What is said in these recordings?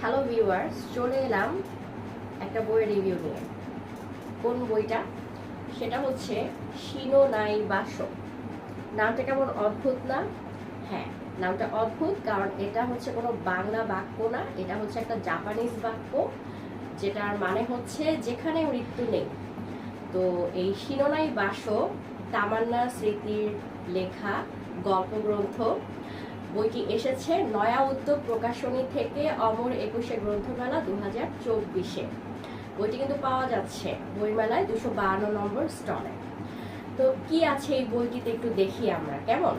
Hello viewers চলে এলাম একটা বইয়ের রিভিউ নিয়ে। কোন বইটা? সেটা হচ্ছে শিনো নাই বাসো। নামটা কেমন অদ্ভুত না? হ্যাঁ নামটা অদ্ভুত কারণ এটা হচ্ছে কোনো বাংলা বাক্য না, এটা হচ্ছে একটা জাপানিজ বাক্য, যেটার মানে হচ্ছে যেখানে মৃত্যু নেই। তো এই শিনোনাই বাসো তামান্না স্মৃতির লেখা, গল্পগ্রন্থ। বইটি এসেছে নয়া উদ্যোগ প্রকাশনী থেকে অমর একুশে গ্রন্থমেলা দু হাজার চব্বিশে। বইটি কিন্তু পাওয়া যাচ্ছে বইমেলায় দুশো বাহান্ন নম্বর স্টলে। তো কি আছে এই বইটিতে একটু দেখি আমরা, কেমন?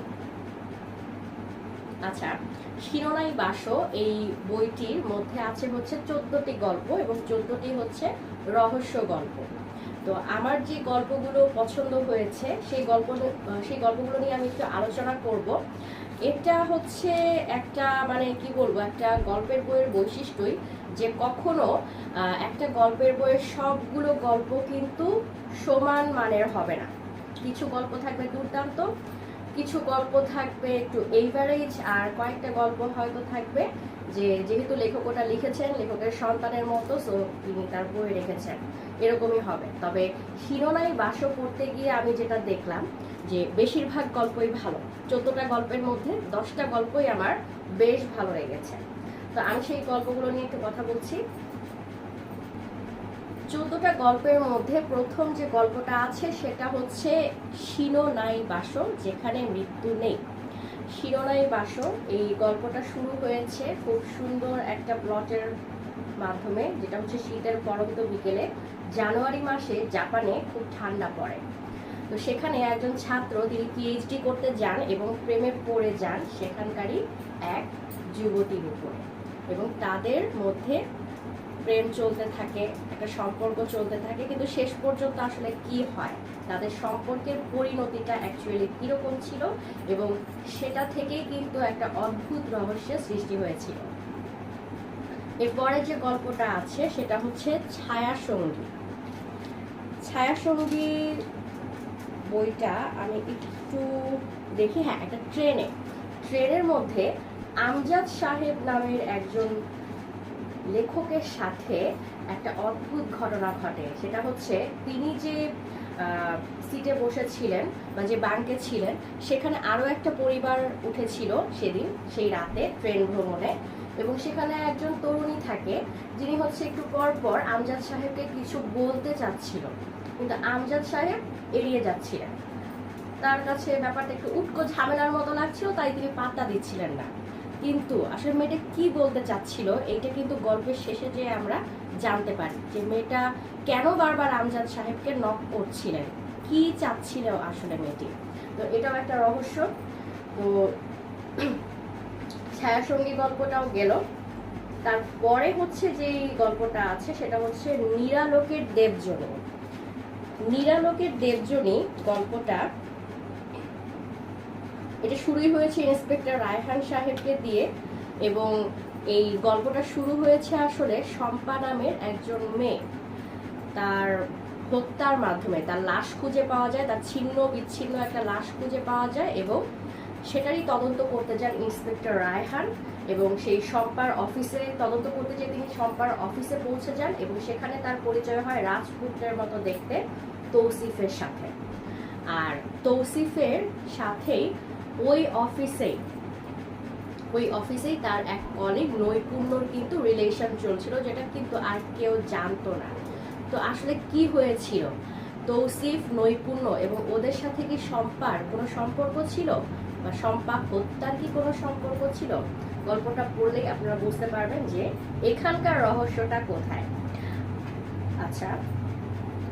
আচ্ছা শিরোনাই বাসো এই বইটির মধ্যে আছে হচ্ছে চোদ্দটি গল্প এবং চোদ্দটি হচ্ছে রহস্য গল্প। তো আমার যে গল্পগুলো পছন্দ হয়েছে, সেই গল্প, সেই গল্পগুলো নিয়ে আমি একটু আলোচনা করব। এটা হচ্ছে একটা মানে কি বলব, একটা গল্পের বইয়ের বৈশিষ্ট্যই যে কখনো একটা গল্পের বইয়ের সবগুলো গল্প কিন্তু সমান মানের হবে না। কিছু গল্প থাকবে দুর্দান্ত কিছু গল্প থাকবে একটু এভারেজ আর কয়েকটা গল্প হয়তো থাকবে যে যেহেতু লেখক ওটা লিখেছেন, লেখকের সন্তানের মতো সো তিনি তার বই রেখেছেন। এরকমই হবে। তবে শিরোনাই বাসও পড়তে গিয়ে আমি যেটা দেখলাম যে বেশিরভাগ গল্পই ভালো। চোদ্দটা গল্পের মধ্যে দশটা গল্পই আমার বেশ ভালো লেগেছে। তো আমি সেই গল্পগুলো নিয়ে একটু কথা বলছি। চোদ্দটা গল্পের মধ্যে প্রথম যে গল্পটা আছে সেটা হচ্ছে শিরোনাই বাসো যেখানে মৃত্যু নেই। শিরোনাই বাসো এই গল্পটা শুরু হয়েছে খুব সুন্দর একটা প্লটের মাধ্যমে, যেটা হচ্ছে শীতের পরন্ত বিকেলে, জানুয়ারি মাসে জাপানে খুব ঠান্ডা পড়ে। তো সেখানে একজন ছাত্র, তিনি পিএইচডি করতে যান এবং প্রেমে পড়ে যান সেখানকারই এক যুবতীর উপরে এবং তাদের মধ্যে প্রেম চলতে থাকে, একটা সম্পর্ক চলতে থাকে, কিন্তু শেষ পর্যন্ত আসলে কি হয়? তাদের সম্পর্কের পরিণতিটা অ্যাকচুয়ালি কীরকম ছিল? এবং সেটা থেকেই কিন্তু একটা অদ্ভুত রহস্যের সৃষ্টি হয়েছিল। এরপরে যে গল্পটা আছে, সেটা হচ্ছে ছায়া সঙ্গী। ছায়া সঙ্গী বইটা আমি একটু দেখি হ্যাঁ একটা ট্রেনে। ট্রেনের মধ্যে আমজাদ সাহেব নামের একজন লেখকের সাথে একটা অদ্ভুত ঘটনা ঘটে। সেটা হচ্ছে তিনি যে সিটে বসেছিলেন বা যে ব্যাংকে ছিলেন, সেখানে আরও একটা পরিবার উঠেছিল সেদিন, সেই রাতে ট্রেন ভ্রমণে। এবং সেখানে একজন তরুণী থাকে, যিনি হচ্ছে একটু পর পর আমজাদ সাহেবকে কিছু বলতে চাচ্ছিল, কিন্তু আমজাদ সাহেব এড়িয়ে যাচ্ছিলেন। তার কাছে ব্যাপারটা একটু উটকো ঝামেলার মতো লাগছিল, তাই তিনি পাত্তা দিচ্ছিলেন না। কিন্তু আসলে মেয়েটা কি বলতে চাচ্ছিল, এইটা কিন্তু গল্পের শেষে যে আমরা জানতে পারি যে মেয়েটা কেন বারবার আমজাদ সাহেবকে নক করছিলেন, কি চাচ্ছিল আসলে মেয়েটি? তো এটাও একটা রহস্য। তো ছায়াসঙ্গী গল্পটাও গেল। তারপরে হচ্ছে যে গল্পটা আছে, সেটা হচ্ছে নিরালোকের দেবজনী নিরালোকের দেবজনী গল্পটা এটা শুরুই হয়েছে ইন্সপেক্টর রায়হান সাহেবকে দিয়ে এবং এই গল্পটা শুরু হয়েছে আসলে শম্পা নামের একজন মেয়ে। তার হত্যার মাধ্যমে, তার লাশ খুঁজে পাওয়া যায়, তার ছিন্ন বিচ্ছিন্ন একটা লাশ খুঁজে পাওয়া যায় এবং সেটারই তদন্ত করতে যান ইন্সপেক্টর রায়হান এবং সেই শম্পার অফিসে তদন্ত করতে যেয়ে তিনি শম্পার অফিসে পৌঁছে যান এবং সেখানে তার পরিচয় হয় রাজপুত্রের মতো দেখতে তৌসিফের সাথে। আর তৌসিফের সাথেই ওই অফিসেই ওই অফিসেই তার এক কলিগ নৈপুণ্যর কিন্তু রিলেশন চলছিল, যেটা কিন্তু আর কেউ জানতো না। তো আসলে কি হয়েছিল? তৌসিফ, নৈপুণ্য এবং ওদের সাথে কি সম্পার কোনো সম্পর্ক ছিল? বা সম্পা হত্যার কি কোনো সম্পর্ক ছিল? গল্পটা পড়লেই আপনারা বুঝতে পারবেন যে এখানকার রহস্যটা কোথায়। আচ্ছা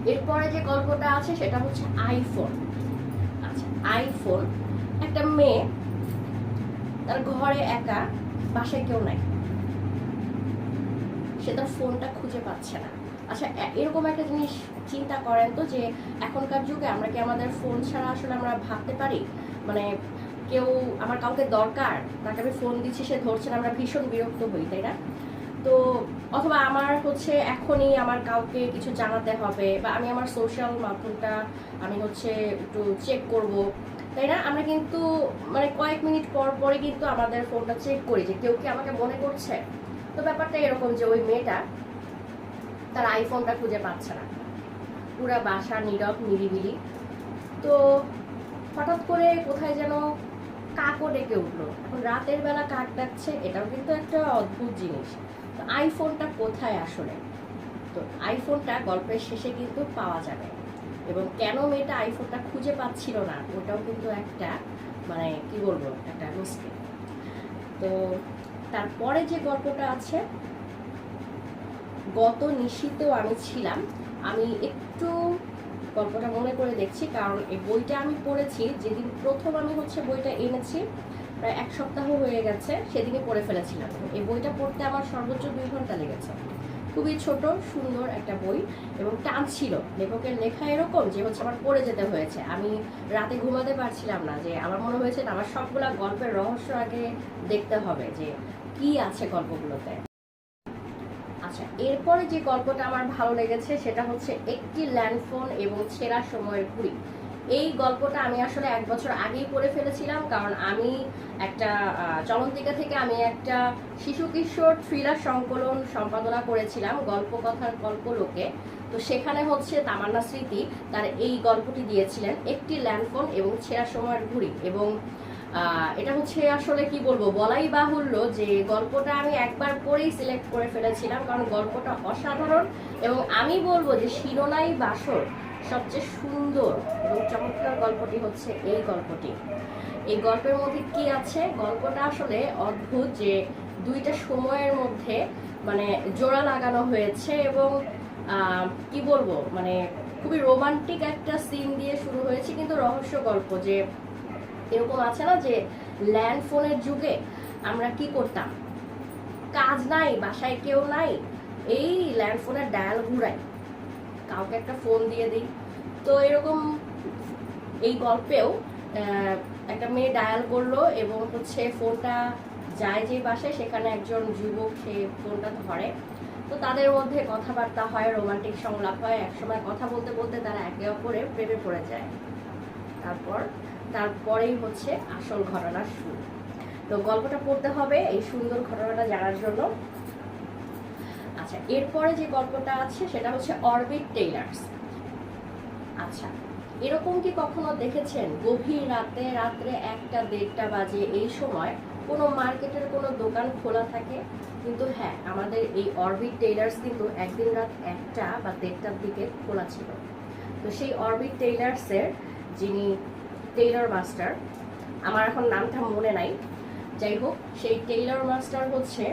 এরপরে যে গল্পটা আছে সেটা হচ্ছে আইফোন আচ্ছা আইফোন একটা মেয়ে, তার ঘরে একা, বাসায় কেউ নাই। সে তার ফোনটা খুঁজে পাচ্ছে না। আচ্ছা এরকম একটা জিনিস চিন্তা করেন তো যে, এখনকার যুগে আমরা কি আমাদের ফোন ছাড়া আসলে আমরা ভাবতে পারি? মানে কেউ আমার কাউকে দরকার, তাকে আমি ফোন দিচ্ছি, সে ধরছে না, আমরা ভীষণ বিরক্ত হই, তাই না? তো অথবা আমার হচ্ছে এখনই আমার কাউকে কিছু জানাতে হবে বা আমি আমার সোশ্যাল মাধ্যমটা আমি হচ্ছে একটু চেক করব। তাই না? আমরা কিন্তু মানে কয়েক মিনিট পর পরে কিন্তু আমাদের ফোনটা চেক করি যে কেউ কি আমাকে মনে করছে? তো ব্যাপারটা এরকম যে ওই মেয়েটা তার আইফোনটা খুঁজে পাচ্ছে না। পুরা বাসা নীরব, নিরিবিলি। তো হঠাৎ করে কোথায় যেন কাকও ডেকে উঠল। এখন রাতের বেলা কাক ডাকছে, এটাও কিন্তু একটা অদ্ভুত জিনিস। তো আইফোনটা কোথায় আসলে? তো আইফোনটা গল্পের শেষে কিন্তু পাওয়া যাবে। এবং কেন মেয়েটা আইফোনটা খুঁজে পাচ্ছিল না, ওটাও কিন্তু একটা মানে কি বলব, একটা মিস্টেক তো তারপরে যে গল্পটা আছে, গত নিশীতেও আমি ছিলাম। আমি একটু গল্পটা মনে করে দেখছি, কারণ এই বইটা আমি পড়েছি, যেদিন প্রথম আমি হচ্ছে বইটা এনেছি, প্রায় এক সপ্তাহ হয়ে গেছে, সেদিনই পড়ে ফেলেছিলাম। এই বইটা পড়তে আমার সর্বোচ্চ দুই ঘণ্টা লেগেছে। খুবই ছোট, সুন্দর একটা বই এবং টান ছিল। লেখকের লেখা এরকম যে হচ্ছে আমার পড়ে যেতে হয়েছে। আমি রাতে ঘুমাতে পারছিলাম না যে আমার মনে হয়েছে আমার সবগুলা গল্পের রহস্য আগে দেখতে হবে যে কি আছে গল্পগুলোতে। আচ্ছা এরপরে যে গল্পটা আমার ভালো লেগেছে সেটা হচ্ছে একটি ল্যান্ডফোন এবং ছেঁড়া সময়ের ঘুড়ি। এই গল্পটা আমি আসলে এক বছর আগেই পড়ে ফেলেছিলাম, কারণ আমি একটা চলন্তিকা থেকে আমি একটা শিশু কিশোর থ্রিলার সংকলন সম্পাদনা করেছিলাম গল্প কথার গল্পলোকে। তো সেখানে হচ্ছে তামান্না স্মৃতি তার এই গল্পটি দিয়েছিলেন, একটি ল্যান্ডফোন এবং ছেঁড়া সময়ের ঘুড়ি এবং এটা হচ্ছে আসলে কি বলব, বলাই বাহুল্য যে গল্পটা আমি একবার পরেই সিলেক্ট করে ফেলেছিলাম, কারণ গল্পটা অসাধারণ এবং আমি বলব যে শিরোনাই বাসর সবচেয়ে সুন্দর এবং চমৎকার গল্পটি হচ্ছে এই গল্পটি। এই গল্পের মধ্যে কি আছে? গল্পটা আসলে অদ্ভুত যে দুইটা সময়ের মধ্যে মানে জোড়া লাগানো হয়েছে এবং কি বলব? মানে খুবই রোমান্টিক একটা সিন দিয়ে শুরু হয়েছে, কিন্তু রহস্য গল্প যে এরকম আছে না যে ল্যান্ড ফোনের যুগে আমরা কি করতাম? কাজ নাই, বাসায় কেউ নাই, এই ল্যান্ড ফোনের ডায়াল ঘুরাই কাউকে একটা ফোন দিয়ে দিই। তো এরকম এই গল্পেও একটা মেয়ে ডায়াল করল এবং হচ্ছে ফোনটা যায় যে বাসায়, সেখানে একজন যুবক সে ফোনটা ধরে। তো তাদের মধ্যে কথাবার্তা হয় রোমান্টিক সংলাপ হয়। একসময় কথা বলতে বলতে তারা একে অপরে প্রেমে পড়ে যায়। তারপর, তারপরেই হচ্ছে আসল ঘটনার শুরু। তো গল্পটা পড়তে হবে এই সুন্দর ঘটনাটা জানার জন্য। আচ্ছা এরপরে যে গল্পটা আছে সেটা হচ্ছে অরবিট টেইলার্স। আচ্ছা এরকম কি কখনো দেখেছেন? গভীর রাতে, রাত্রে একটা দেড়টা বাজে এই সময় কোনো মার্কেটের কোনো দোকান খোলা থাকে? কিন্তু হ্যাঁ আমাদের এই অরবিট টেইলার্স কিন্তু একদিন রাত একটা বা দেড়টার দিকে খোলা ছিল। তো সেই অরবিট টেইলার্সের যিনি টেইলর মাস্টার, আমার এখন নামটা মনে নাই, যাই হোক, সেই টেইলর মাস্টার হচ্ছে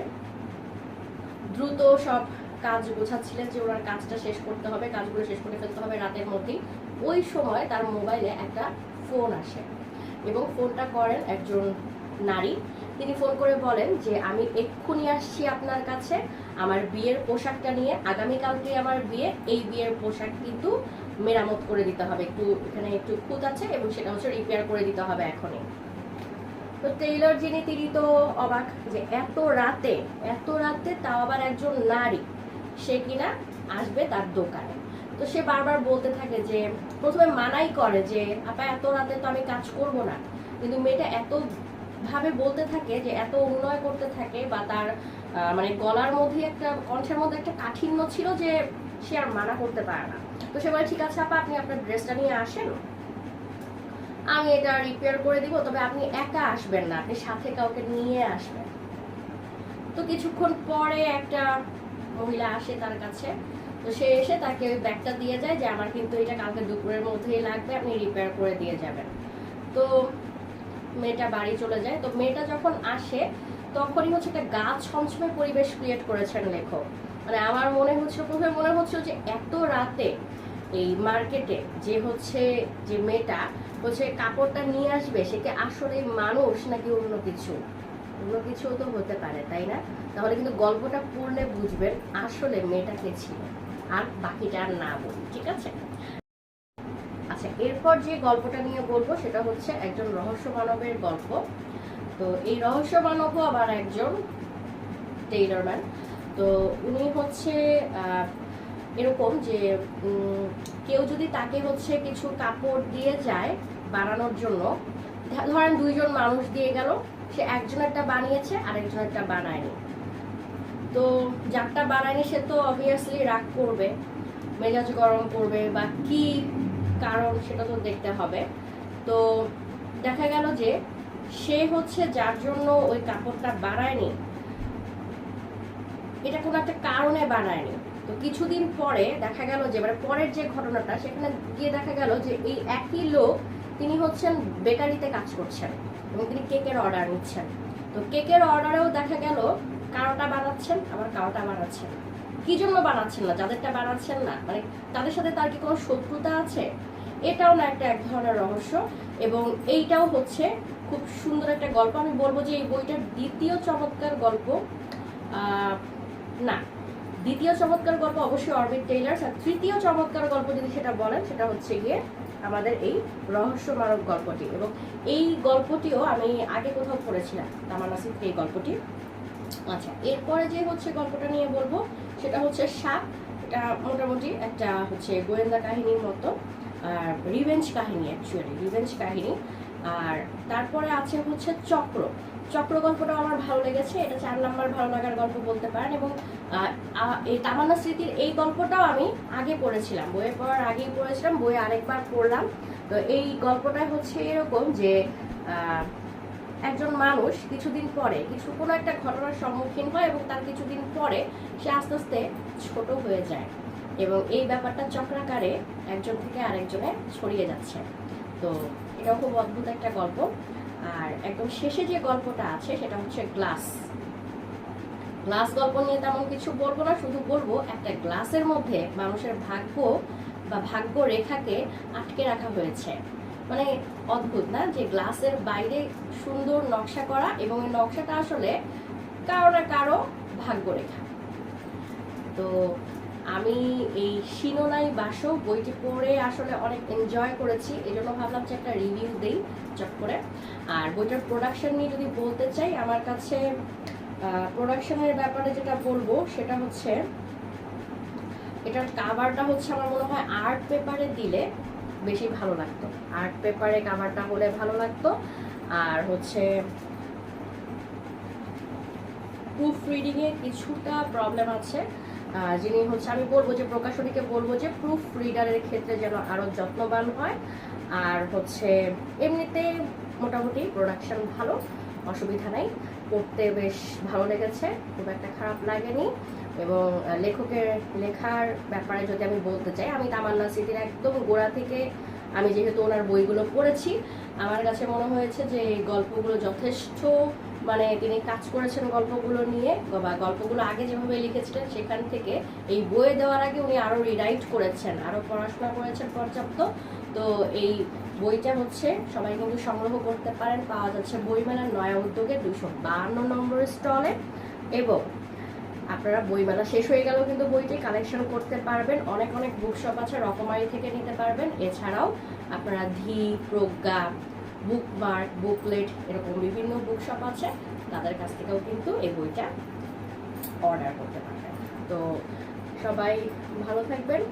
দ্রুত সব কাজ গোছাচ্ছিলেন যে ওনার কাজটা শেষ করতে হবে, কাজগুলো শেষ করে ফেলতে হবে রাতের মধ্যেই। ওই সময় তার মোবাইলে একটা ফোন আসে এবং ফোনটা করেন একজন নারী। তিনি ফোন করে বলেন যে, আমি এক্ষুনি আসছি আপনার কাছে। আমার বিয়ের পোশাকটা নিয়ে আগামীকালকে আমার বিয়ে। এই বিয়ের পোশাক কিন্তু মেরামত করে দিতে হবে। একটু এখানে একটু খুঁত আছে এবং সেটা হচ্ছে রিপেয়ার করে দিতে হবে এখনই। তো টেইলর যিনি, তিনি তো অবাক যে এত রাতে এত রাতে তাও আবার একজন নারী, সে কিনা আসবে তার দোকানে। তো সে বারবার বলতে থাকে যে, প্রথমে মানাই করে যে, আপা, এত রাতে তো আমি কাজ করব না। কিন্তু মেয়েটা এত ভাবে বলতে থাকে যে, এত উন্নয় করতে থাকে বা তার মানে গলার মধ্যে একটা, কণ্ঠের মধ্যে একটা কাঠিন্য ছিল যে, সে আর মানা করতে পারে না। তো সে বলে, ঠিক আছে আপা, আপনি আপনার ড্রেসটা নিয়ে আসেন। আমি এটা রিপেয়ার করে দিব, তবে আপনি একা আসবেন না, আপনি সাথে কাউকে নিয়ে আসবেন। তো কিছুক্ষণ পরে একটা মহিলা আসে তার কাছে, তো সে এসে তাকে ওই ব্যাগটা দিয়ে যায় যে আমার কিন্তু এটা কালকে দুপুরের মধ্যেই লাগবে, আপনি রিপেয়ার করে দিয়ে যাবেন। তো মেয়েটা বাড়ি চলে যায়, তো মেয়েটা যখন আসে, তখনই হচ্ছে একটা গাছ ছমছমে পরিবেশ ক্রিয়েট করেছেন লেখক। মানে আমার মনে হচ্ছে, প্রথমে মনে হচ্ছে যে এত রাতে এই মার্কেটে যে হচ্ছে যে মেয়েটা হচ্ছে কাপড়টা নিয়ে আসবে, সে কি আসলে মানুষ নাকি অন্য কিছু? অন্য কিছু তো হতে পারে, তাই না? তাহলে কিন্তু গল্পটা পড়লে বুঝবেন আসলে মেয়েটা কে ছিল, আর বাকিটা আর না বলি, ঠিক আছে? আচ্ছা এরপর যে গল্পটা নিয়ে বলব সেটা হচ্ছে একজন রহস্য মানবের গল্প। তো এই রহস্য মানবও আবার একজন টেইলরম্যান তো উনি হচ্ছে এরকম যে কেউ যদি তাকে হচ্ছে কিছু কাপড় দিয়ে যায় বানানোর জন্য ধরেন দুইজন মানুষ দিয়ে গেল, সে একজনেরটা বানিয়েছে আর একজনেরটা বানায়নি। তো যারটা বানায়নি, সে তো অবভিয়াসলি রাগ করবে, মেজাজ গরম করবে, বা কি কারণ সেটা তো দেখতে হবে। তো দেখা গেল যে, সে হচ্ছে যার জন্য ওই কাপড়টা বানায়নি, এটা কোনো একটা কারণে বানায়নি। তো কিছুদিন পরে দেখা গেল যে মানে পরের যে ঘটনাটা, সেখানে গিয়ে দেখা গেল যে এই একই লোক তিনি হচ্ছেন বেকারিতে কাজ করছেন এবং তিনি কেকের অর্ডার নিচ্ছেন। তো কেকের অর্ডারেও দেখা গেল কারোটা বানাচ্ছেন, আবার কারোটা বানাচ্ছেন। কি জন্য বানাচ্ছেন না? যাদেরটা বানাচ্ছেন না মানে তাদের সাথে তার কি কোনো শত্রুতা আছে? এটাও না একটা এক ধরনের রহস্য এবং এইটাও হচ্ছে খুব সুন্দর একটা গল্প। আমি বলব যে এই বইটার দ্বিতীয় চমৎকার গল্প না দ্বিতীয় চমৎকার গল্প অবশ্যই অরবিট টেইলার্স। আর তৃতীয় চমৎকার গল্প যদি সেটা বলেন, সেটা হচ্ছে গিয়ে আমাদের এই রহস্যমারক গল্পটি। এবং এই গল্পটিও আমি আগে কোথাও পড়েছিলাম, তামান্না সিং এই গল্পটি। আচ্ছা এরপরে যে হচ্ছে গল্পটা নিয়ে বলব, সেটা হচ্ছে সাপ। এটা মোটামুটি একটা হচ্ছে গোয়েন্দা কাহিনীর মতো, আর রিভেঞ্জ কাহিনী অ্যাকচুয়ালি রিভেঞ্জ কাহিনী। আর তারপরে আছে হচ্ছে চক্র। চক্র গল্পটা আমার ভালো লেগেছে, এটা চার নাম্বার ভালো লাগার গল্প বলতে পারেন। এবং এই তামান্না স্মৃতির এই গল্পটাও আমি আগে পড়েছিলাম। বইয়ে পড়ার আগেই পড়েছিলাম, বইয়ে আরেকবার পড়লাম। তো এই গল্পটা হচ্ছে এরকম যে একজন মানুষ কিছুদিন পরে, কিছু কোনো একটা ঘটনার সম্মুখীন হয় এবং তার কিছুদিন পরে সে আস্তে আস্তে ছোট হয়ে যায় এবং এই ব্যাপারটা চক্রাকারে একজন থেকে আরেকজনে ছড়িয়ে যাচ্ছে। তো এটাও খুব অদ্ভুত একটা গল্প। আর একদম শেষে যে গল্পটা আছে, সেটা হচ্ছে গ্লাস। গ্লাস গল্প নিয়ে তেমন কিছু বলব না, শুধু বলব একটা গ্লাসের মধ্যে মানুষের ভাগ্য বা ভাগ্য রেখাকে আটকে রাখা হয়েছে। মানে অদ্ভুত না যে গ্লাসের বাইরে সুন্দর নকশা করা এবং এই নকশাটা আসলে কারও না কারও ভাগ্য রেখা। তো আমি এই শিনোনাই বাসো বইটি পড়ে আসলে অনেক এনজয় করেছি এই জন্য ভাবলাম যে একটা রিভিউ দেই, চট করে। আর বইটার প্রোডাকশন নিয়ে যদি বলতে চাই, আমার কাছে প্রোডাকশনের ব্যাপারে যেটা বলব, সেটা হচ্ছে, এটার কাভারটা হচ্ছে আমার মনে হয় আর্ট পেপারে দিলে বেশি ভালো লাগতো। আর্ট পেপারে কাভারটা হলে ভালো লাগতো। আর হচ্ছে প্রুফ রিডিংয়ে কিছুটা প্রবলেম আছে। যিনি হচ্ছে, আমি বলব যে, প্রকাশনীকে বলব যে প্রুফ রিডারের ক্ষেত্রে যেন আরও যত্নবান হয়। আর হচ্ছে, এমনিতে মোটামুটি প্রোডাকশন ভালো, অসুবিধা নাই। পড়তে বেশ ভালো লেগেছে, খুব একটা খারাপ লাগেনি এবং লেখকের, লেখার ব্যাপারে যদি আমি বলতে চাই, আমি তামান্না স্মৃতির একদম গোড়া থেকে আমি যেহেতু ওনার বইগুলো পড়েছি, আমার কাছে মনে হয়েছে যে এই গল্পগুলো যথেষ্ট মানে তিনি কাজ করেছেন গল্পগুলো নিয়ে বা গল্পগুলো আগে যেভাবে লিখেছিলেন সেখান থেকে এই বইয়ে দেওয়ার আগে উনি আরও রিরাইট করেছেন আরও পড়াশোনা করেছেন পর্যাপ্ত। তো এই বইটা হচ্ছে, সবাই কিন্তু সংগ্রহ করতে পারেন, পাওয়া যাচ্ছে বইমেলার নয়া উদ্যোগে দুশো বাহান্ন নম্বর স্টলে। এবং আপনারা বইমেলা শেষ হয়ে গেলেও কিন্তু বইটি কালেকশন করতে পারবেন। অনেক অনেক বুকশপ আছে, রকমারি থেকে নিতে পারবেন। এছাড়াও আপনারা ধি, প্রজ্ঞা বুকমার্ক বুকলেট এরকম বিভিন্ন বুকশপ আছে, তাদের কাছ থেকেও কিন্তু এই বইটা অর্ডার করতে পারবেন। তো সবাই ভালো থাকবেন।